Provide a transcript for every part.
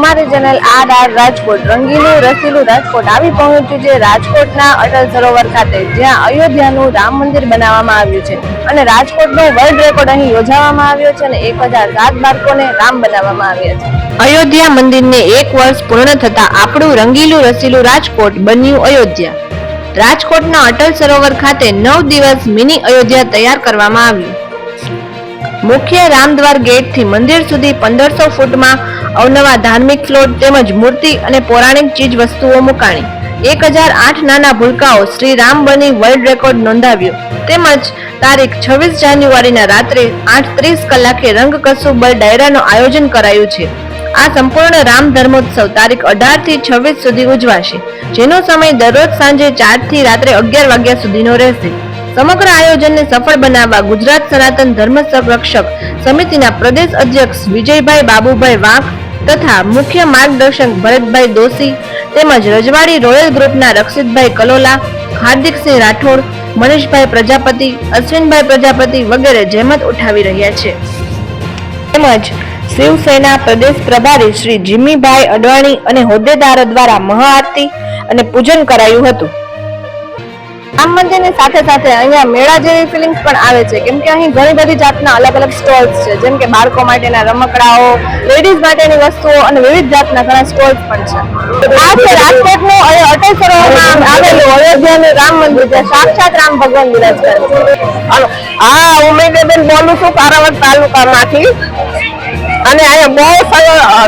અમારી channel R R Rajkot રંગીલું, રસીલું રાજકોટ આવી પહોંચ્યું છે રાજકોટના અટલ સરોવર ખાતે, જ્યાં અયોધ્યાનું રામ મંદિર બનાવવામાં આવ્યું છે. અને રાજકોટનો વર્લ્ડ રેકોર્ડ અહીં યોજાવામાં આવ્યો છે અને એક હજાર સાત બાળકોને રામ બનાવવામાં આવ્યા છે. અયોધ્યા મંદિરને એક વર્ષ પૂર્ણ થતાં આપણું રંગીલું, રસીલું રાજકોટ બન્યું અયોધ્યા. રાજકોટના અટલ સરોવર ખાતે નવ દિવસ મિની અયોધ્યા તૈયાર કરવામાં આવ્યું. મુખ્ય રામદ્વાર ગેટથી મંદિર સુધી પંદરસો ફૂટમાં અવનવા ધાર્મિક ફ્લોટ તેમજ મૂર્તિ અને પૌરાણિક ચીજ વસ્તુઓ મુકાણી. એક હજાર આઠ નાના ભૂલકાઓ શ્રી રામ બની વર્લ્ડ રેકોર્ડ નોંધાવ્યો. તેમજ તારીખ છવ્વીસ જાન્યુઆરીના રાત્રે આઠ ત્રીસ કલાકે રંગ કસુબલ ડાયરાનું આયોજન કરાયું છે. આ સંપૂર્ણ રામ ધર્મોત્સવ તારીખ અઢારથી છવ્વીસ સુધી ઉજવાશે, જેનો સમય દરરોજ સાંજે ચારથી રાત્રે અગિયાર વાગ્યા સુધીનો રહેશે. સમગ્ર આયોજનને સફળ બનાવવા ગુજરાત સનાતન ધર્મ સંરક્ષક સમિતિના પ્રદેશ અધ્યક્ષ વિજયભાઈ બાબુભાઈ વાંક તથા મુખ્ય માર્ગદર્શક ભરતભાઈ દોશી તેમજ રજવાડી રોયલ ગ્રુપના રક્ષિતભાઈ કલોલા, હાર્દિકસિંહ રાઠોડ, મનીષભાઈ પ્રજાપતિ, અશ્વિનભાઈ પ્રજાપતિ વગેરે જહેમત ઉઠાવી રહ્યા છે. તેમજ શિવસેના પ્રદેશ પ્રભારી શ્રી જીમીભાઈ અડવાણી અને હોદ્દેદારો દ્વારા મહાઆરતી અને પૂજન કરાયું હતું. રામ મંદિરની સાથે સાથે અહીંયા મેળા જેવી ફિલિંગ્સ પણ આવે છે. કેમ કે અહીં ઘણી બધી જાતના અલગ અલગ સ્ટોલ્સ છે. જેમ કે બાળકો માટેના રમકડાઓ લેડીઝ માટેની વસ્તુઓ અને વિવિધ જાતના ઘણા સ્ટોલ્સ પણ છે. આ છે રાજકોટનું અને અટલ સરોવરમાં આવેલું અયોધ્યાનું રામ મંદિર, જ્યાં સાક્ષાત રામ ભગવાન બિરાજમાન છે. હા ઉમેદબેન બોલું છું કારાવર તાલુકામાંથી. અને અહીંયા બહુ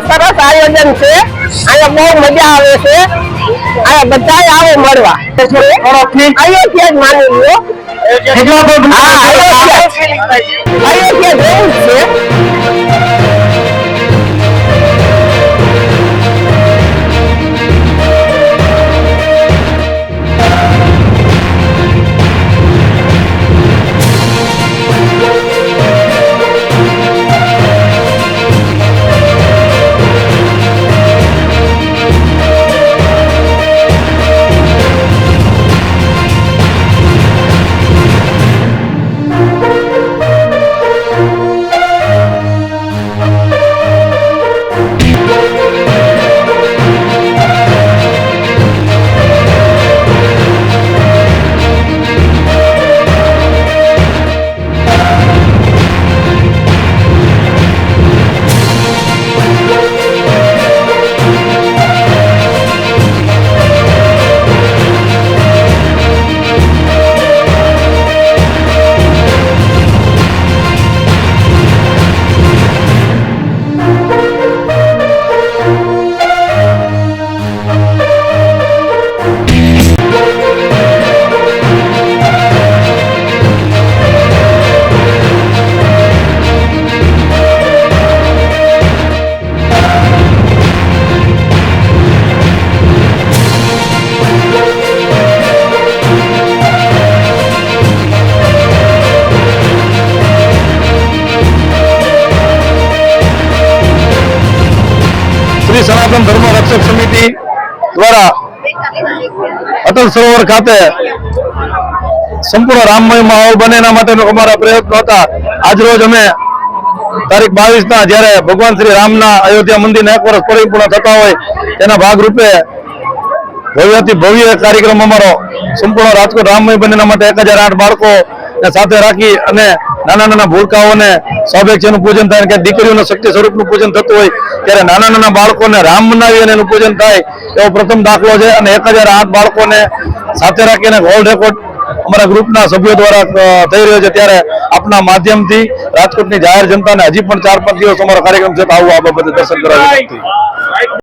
સરસ આયોજન છે. અહીંયા બહુ મજા આવે છે. અહીંયા બધા આવો મળવા. અયોધ્યા જ માની હા અયોધ્યા જેવું છે. શ્રી સનાતન ધર્મ રક્ષક સમિતિ દ્વારા અટલ સરોવર ખાતે સંપૂર્ણ રામમય માહોલ બને એના માટેનો અમારા પ્રયત્નો હતા. આજરોજ અમે તારીખ બાવીસ ના જયારે ભગવાન શ્રી રામના અયોધ્યા મંદિર એક વર્ષ પરિપૂર્ણ થતા હોય, તેના ભાગરૂપે ભવ્યથી ભવ્ય કાર્યક્રમ અમારો સંપૂર્ણ રાજકોટ રામમય બને માટે એક બાળકો સાથે રાખી અને નાના નાના ભૂલકાઓને સૌભાગ્યનું પૂજન થાય કે દીકરીઓના શક્તિ સ્વરૂપનું પૂજન થતું હોય, ત્યારે નાના નાના બાળકોને રામ મનાવી અને એનું પૂજન થાય, એવો પ્રથમ દાખલો છે. અને એક બાળકોને સાથે રાખીને વર્લ્ડ રેકોર્ડ અમારા ગ્રુપના સભ્યો દ્વારા થઈ રહ્યો છે. ત્યારે આપના માધ્યમથી રાજકોટની જાહેર જનતાને હજી પણ ચાર પાંચ દિવસ અમારો કાર્યક્રમ છે તો આવું આ બાબતે દર્શન કરવા